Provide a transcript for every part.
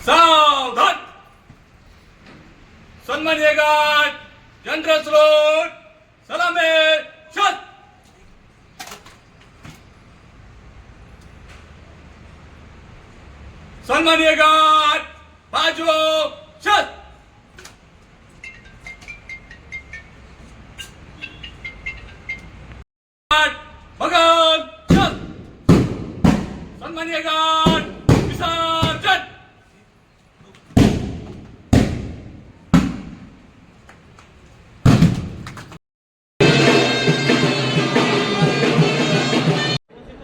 사단 선만이가 연드라스롯 사람의 샷 선만이가 마주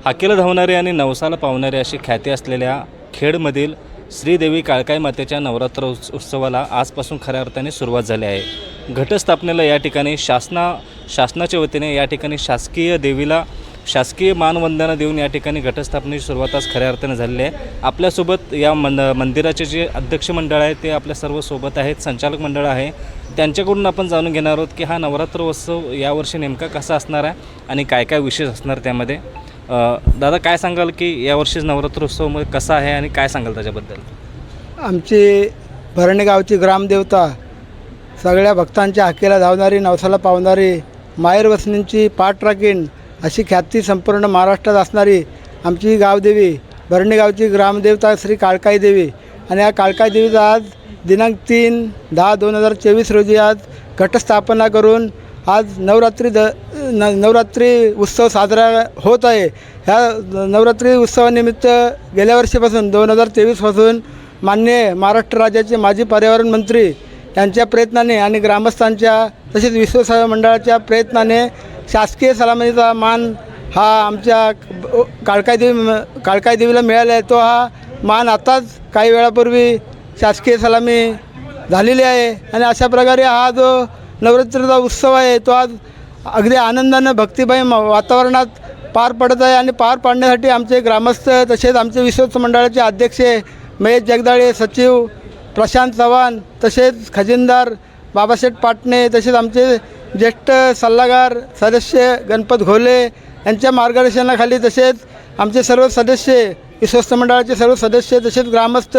अकेलं धावणारे आणि नवसाला पावणारे अशी ख्याती असलेल्या खेडमधील श्रीदेवी काळकाई मातेच्या नवरात्र उत्सवाला आजपासून खऱ्या अर्थाने सुरुवात झाली आहे. घटस्थापनेला या ठिकाणी शासना शासनाच्या वतीने या ठिकाणी शासकीय देवीला शासकीय मानवंदना देऊन या ठिकाणी घटस्थापनेची सुरुवात आज खऱ्या अर्थाने झालेली आहे. आपल्यासोबत या मन मंदिराचे जे अध्यक्ष मंडळ आहे ते आपल्या सर्व सोबत आहेत संचालक मंडळ आहे. त्यांच्याकडून आपण जाणून घेणार आहोत की हा नवरात्र उत्सव यावर्षी नेमका कसा असणार आहे आणि काय काय विशेष असणार त्यामध्ये. दादा काय सांगाल की यावर्षी नवरात्रोत्सवमध्ये कसा आहे आणि काय सांगाल त्याच्याबद्दल? आमची भरणे गावची ग्रामदेवता सगळ्या भक्तांच्या हाकेला धावणारी नवसाला पावणारी माहेर वसनींची पाठराखीण अशी ख्याती संपूर्ण महाराष्ट्रात असणारी आमची गावदेवी भरणे गावची ग्रामदेवता श्री काळकाई देवी. आणि या काळकाई देवीचा आज दिनांक तीन दहा दोन हजार चोवीस रोजी आज घटस्थापना करून आज नवरात्री द न नवरात्री उत्सव साजरा होत आहे. ह्या नवरात्री उत्सवानिमित्त गेल्या वर्षीपासून दोन हजार तेवीसपासून मान्य महाराष्ट्र राज्याचे माजी पर्यावरण मंत्री यांच्या प्रयत्नाने आणि ग्रामस्थांच्या तसेच विश्वसेवा मंडळाच्या प्रयत्नाने शासकीय सलामतीचा मान हा आमच्या काळकाई देवी काळकाई देवीला मिळाला आहे. तो हा मान आताच काही वेळापूर्वी शासकीय सलामी झालेली आहे. आणि अशा प्रकारे हा जो नवरात्रीचा उत्सव आहे तो आज अगदी आनंदानं भक्तिमय म- वातावरणात पार पडत आहे आणि पार पाडण्यासाठी आमचे ग्रामस्थ तसेच आमचे विश्वस्त मंडळाचे अध्यक्ष महेश जगदाळे सचिव प्रशांत चव्हाण तसेच खजिनदार बाबासाहेब पाटणे तसेच आमचे ज्येष्ठ सल्लागार सदस्य गणपत घोले यांच्या मार्गदर्शनाखाली तसेच आमचे सर्व सदस्य विश्वस्त मंडळाचे सर्व सदस्य तसेच ग्रामस्थ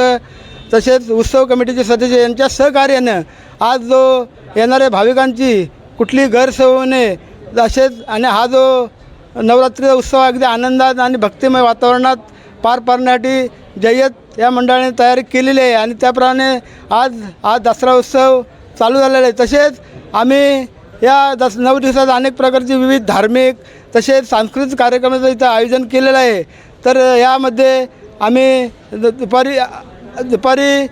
तसेच उत्सव कमिटीचे सदस्य यांच्या सहकार्यानं आज जो येणाऱ्या भाविकांची कुठली गैरसोय होऊ नये तसेच आणि हा जो नवरात्रीचा उत्सव अगदी आनंदात आणि भक्तिमय वातावरणात पार पाडण्यासाठी जय्यत या मंडळाने तयारी केलेली आहे आणि त्याप्रमाणे आज आज दसरा उत्सव चालू झालेला आहे. तसेच आम्ही या दस नऊ दिवसात अनेक प्रकारचे विविध धार्मिक तसेच सांस्कृतिक कार्यक्रमाचं इथं आयोजन केलेलं आहे. तर यामध्ये आम्ही दुपारी दुपारी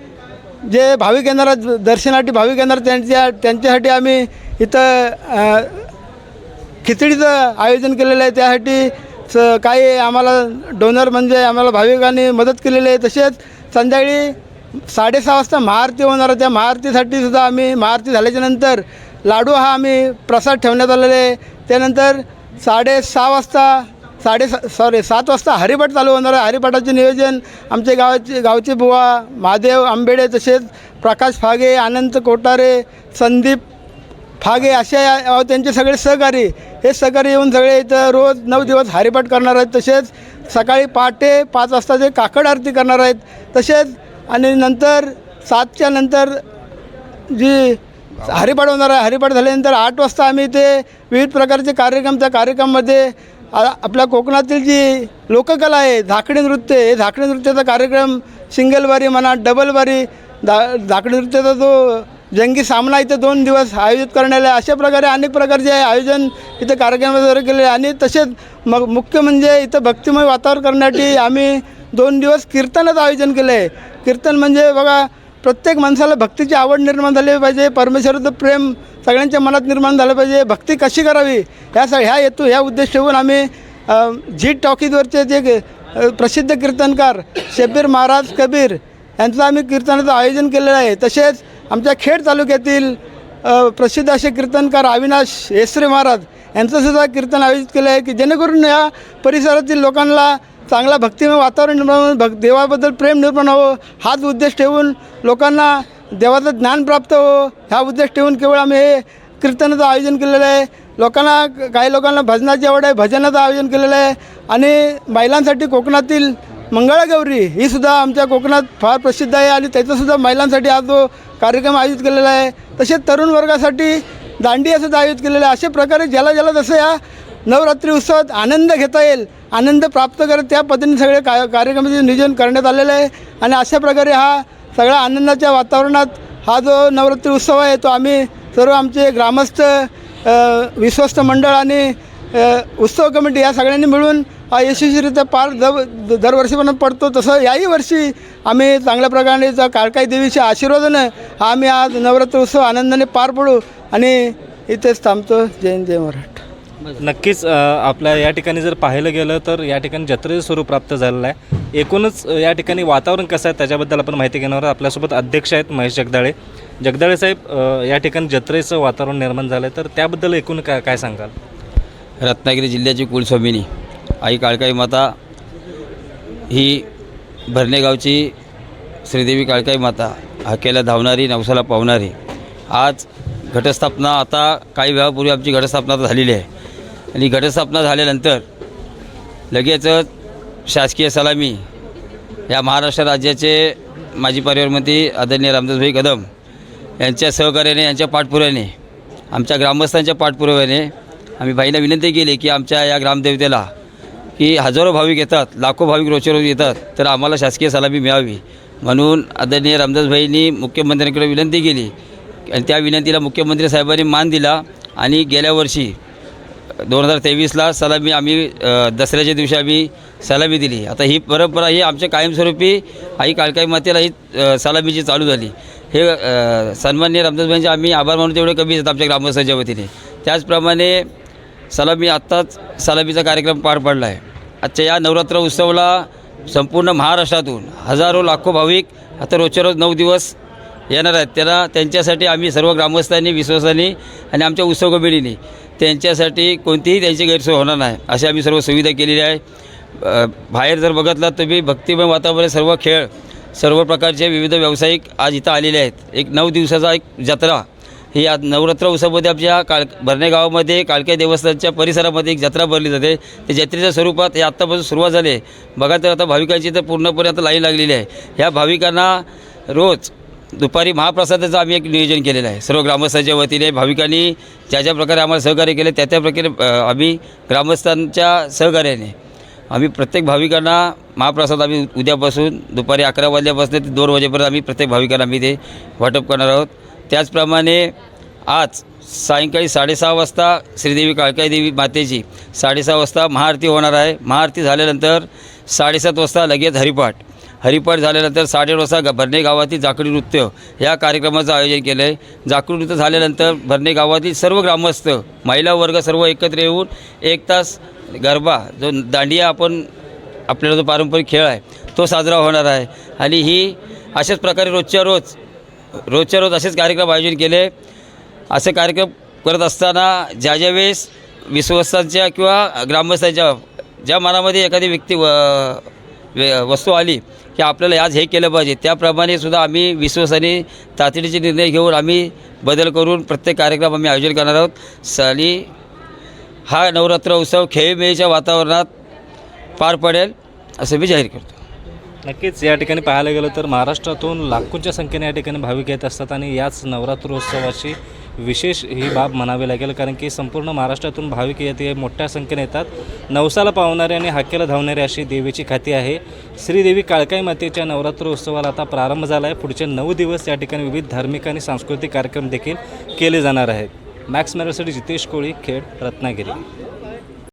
जे भाविक येणार दर्शनासाठी भाविक येणार त्यांच्या त्यांच्यासाठी आम्ही इथं खिचडीचं आयोजन केलेलं आहे. त्यासाठी स काही आम्हाला डोनर म्हणजे आम्हाला भाविकांनी मदत केलेली आहे. तसेच संध्याकाळी साडेसहा वाजता महाआरती होणार आहे. त्या महाआरतीसाठी सुद्धा आम्ही महाआरती झाल्याच्यानंतर लाडू हा आम्ही प्रसाद ठेवण्यात आलेला आहे. त्यानंतर साडेसहा वाजता साडे सॉरी सात वाजता हरिपाठ चालू होणार आहे. हरिपाठाचे नियोजन आमचे गावाचे गावचे बुवा महादेव आंबेडे तसेच प्रकाश फागे अनंत कोटारे संदीप फागे असे त्यांचे सगळे सहकारी. हे सहकारी येऊन सगळे इथं रोज नऊ दिवस हरिपाठ करणार आहेत. तसेच सकाळी पहाटे पाच वाजता ते काकड आरती करणार आहेत. तसेच आणि नंतर सातच्या नंतर जी हरिपाठ होणार आहे. हरिपाठ झाल्यानंतर आठ वाजता आम्ही ते विविध प्रकारचे कार्यक्रम त्या कार्यक्रमामध्ये आपल्या कोकणातील जी लोककला आहे झाकडी नृत्य हे झाकडी नृत्याचा कार्यक्रम सिंगलवारी म्हणा डबलवारी धा झाकडी नृत्याचा जो जंगी सामना इथे दोन दिवस आयोजित करण्यात आला आहे. अशा प्रकारे अनेक प्रकारचे आयोजन इथे कार्यक्रमाद्वारे केले आणि तसेच मग मुख्य म्हणजे इथं भक्तिमय वातावरण करण्यासाठी आम्ही दोन दिवस कीर्तनाचं आयोजन केलं आहे कीर्तन म्हणजे बघा प्रत्येक माणसाला भक्तीची आवड निर्माण झाली पाहिजे परमेश्वराचं प्रेम सगळ्यांच्या मनात निर्माण झालं पाहिजे. भक्ती कशी करावी? ह्या स ह्या हेतू ह्या उद्देश ठेवून आम्ही झी टॉकीजवरचे जे प्रसिद्ध कीर्तनकार शबीर महाराज कबीर यांचं आम्ही कीर्तनाचं आयोजन केलेलं आहे. तसेच आमच्या खेड तालुक्यातील प्रसिद्ध असे कीर्तनकार अविनाश येसरे महाराज यांचंसुद्धा कीर्तन आयोजित केलं आहे की जेणेकरून या परिसरातील लोकांना चांगला भक्तिमय वातावरण निर्माण होऊन भक् देवाबद्दल प्रेम निर्माण व्हावं हाच उद्देश ठेवून लोकांना देवाचं ज्ञान प्राप्त हो ह्या उद्देश ठेवून केवळ आम्ही हे कीर्तनाचं आयोजन केलेलं आहे. लोकांना काही लोकांना भजनाची आवड आहे भजनाचं आयोजन केलेलं आहे. आणि महिलांसाठी कोकणातील मंगळागौरी ही सुद्धा आमच्या कोकणात फार प्रसिद्ध आहे आणि त्याचासुद्धा महिलांसाठी हा जो कार्यक्रम आयोजित केलेला आहे. तसेच तरुण वर्गासाठी दांडी सुद्धा आयोजित केलेलं आहे. अशा प्रकारे ज्याला ज्याला जसं या नवरात्री उत्सवात आनंद घेता येईल. आनंद प्राप्त करत त्या पद्धतीने सगळे का कार्यक्रमाचे नियोजन करण्यात आलेलं आहे. आणि अशा प्रकारे हा सगळा आनंदाच्या वातावरणात हा जो नवरात्री उत्सव आहे तो आम्ही सर्व आमचे ग्रामस्थ विश्वस्त मंडळ आणि उत्सव कमिटी या सगळ्यांनी मिळून हा यशस्वीरित्या पार दर दरवर्षीपर्यंत पडतो. तसं याही वर्षी आम्ही चांगल्या प्रकारे त्या काळकाई देवीच्या आशीर्वादानं हा आम्ही आज नवरात्र उत्सव आनंदाने पार पडू. आणि इथेच थांबतो. जय जय मराठ नक्कीच आपल्या या ठिकाणी जर पाहिलं गेलं तर या ठिकाणी जत्रेचं स्वरूप प्राप्त झालेलं आहे. एकूणच या ठिकाणी वातावरण कसं आहे त्याच्याबद्दल आपण माहिती घेणार आहोत. आपल्यासोबत अध्यक्ष आहेत महेश जगदाळे. जगदाळे साहेब या ठिकाणी जत्रेचं वातावरण निर्माण झालं आहे तर त्याबद्दल एकूण काय काय सांगाल? रत्नागिरी जिल्ह्याची कुलस्वामिनी आई काळकाई माता ही भरणेगावची श्रीदेवी काळकाई माता हाकेला धावणारी नवसाला पावणारी. आज घटस्थापना आता काही वेळापूर्वी आमची घटस्थापना झालेली आहे. आणि घटस्थापना झाल्यानंतर लगेचच शासकीय सलामी या महाराष्ट्र राज्याचे माजी परिवारमंत्री आदरणीय रामदासभाई कदम यांच्या सहकार्याने यांच्या पाठपुराव्याने आमच्या ग्रामस्थांच्या पाठपुराव्याने आम्ही भाईला विनंती केली की आमच्या या ग्रामदेवतेला की हजारो भाविक येतात लाखो भाविक रोजच्या रोज येतात तर आम्हाला शासकीय सलामी मिळावी म्हणून आदरणीय रामदासभाईंनी मुख्यमंत्र्यांकडे विनंती केली आणि त्या विनंतीला मुख्यमंत्री साहेबांनी मान दिला आणि गेल्या वर्षी दोन हजार तेवीसला सलामी आम्ही दसऱ्याच्या दिवशी आम्ही सलामी दिली. आता ही परंपरा ही आमच्या कायमस्वरूपी आई काळकाई मातेला ही सलामीची चालू झाली. हे सन्मान्य सन्माननीय रामदासभाईंचे आम्ही आभार मानून तेवढे कमी येतात आमच्या ग्रामस्थांच्या वतीने. त्याचप्रमाणे सलामी आत्ताच सलामीचा कार्यक्रम पार पडला आहे. आजच्या या नवरात्र उत्सवाला संपूर्ण महाराष्ट्रातून हजारो लाखो भाविक आता रोजच्या रोज नऊ दिवस येणार आहेत. त्यांना त्यांच्यासाठी आम्ही सर्व ग्रामस्थांनी विश्वासांनी आणि आमच्या उत्सव कमिटीने त्यांच्यासाठी कोणतीही त्यांची गैरसोय होणार नाही अशी आम्ही सर्व सुविधा केलेली आहे. बाहेर जर बघितलात तुम्ही भक्तिमय वातावरण सर्व खेळ सर्व प्रकारचे विविध व्यावसायिक आज इथं आलेले आहेत. एक नऊ दिवसाचा एक जत्रा. ही आज नवरात्र उत्सवामध्ये आमच्या काळ भरणे गावामध्ये काळक्या देवस्थानच्या परिसरामध्ये एक जत्रा भरली जाते. त्या जत्रेच्या स्वरूपात हे आत्तापासून सुरुवात झाली आहे. बघा तर आता भाविकांची तर पूर्णपणे आता लाईन लागलेली आहे. ह्या भाविकांना रोज दुपारी महाप्रसादाचं आम्ही एक नियोजन केलेलं आहे. सर्व ग्रामस्थांच्या वतीने भाविकांनी ज्या ज्या प्रकारे आम्हाला सहकार्य केले त्या त्या प्रकारे आम्ही ग्रामस्थांच्या सहकार्याने आम्ही प्रत्येक भाविकांना महाप्रसाद आम्ही उद्यापासून दुपारी अकरा वाजल्यापासून ते दोन वाजेपर्यंत आम्ही प्रत्येक भाविकांना आम्ही ते वाटप करणार आहोत. त्याचप्रमाणे आज सायंकाळी साडेसहा वाजता श्रीदेवी काळकाई देवी मातेची साडेसहा वाजता महाआरती होणार आहे. महाआरती झाल्यानंतर साडेसात वाजता लगेच हरिपाठ. हरिपाठ झाल्यानंतर साडेआठ वाजता भरणे गावातील जाकडी नृत्य या कार्यक्रमाचं आयोजन केलं आहे जाकडी नृत्य झाल्यानंतर भरणे गावातील सर्व ग्रामस्थ महिला वर्ग सर्व एकत्र येऊन एक तास गरबा जो दांडिया आपण आपल्याला जो पारंपरिक खेळ आहे तो साजरा होणार आहे. आणि ही अशाच प्रकारे रोजच्या रोज रोजच्या रोज असेच कार्यक्रम आयोजन केले. असे कार्यक्रम करत असताना ज्या ज्या वेळेस विश्वस्तांच्या किंवा ग्रामस्थांच्या ज्या मनामध्ये एखादी व्यक्ती व वस्तू आली की आपल्याला आज हे केलं पाहिजे. त्याप्रमाणे सुद्धा आम्ही विश्वासाने तातडीचे निर्णय घेऊन आम्ही बदल करून प्रत्येक कार्यक्रम आम्ही आयोजन करणार आहोत. साली हा नवरात्र उत्सव खेळीमेळीच्या वातावरणात पार पडेल असं मी जाहीर करतो. नक्कीच या ठिकाणी पाहायला गेलं तर महाराष्ट्रातून लाखोंच्या संख्येने या ठिकाणी भाविक येत असतात आणि याच नवरात्रोत्सवाची विशेष ही बाब म्हणावी लागेल कारण की संपूर्ण महाराष्ट्रातून भाविक येते मोठ्या संख्येने येतात. नवसाला पावणारे आणि हाकेला धावणारे अशी देवीची खाती आहे. श्रीदेवी काळकाई मातेच्या नवरात्र उत्सवाला आता प्रारंभ झाला आहे पुढचे नऊ दिवस या ठिकाणी विविध धार्मिक आणि सांस्कृतिक कार्यक्रम देखील केले जाणार आहेत. मॅक्स मॅरोसाठी जितेश कोळी खेड रत्नागिरी.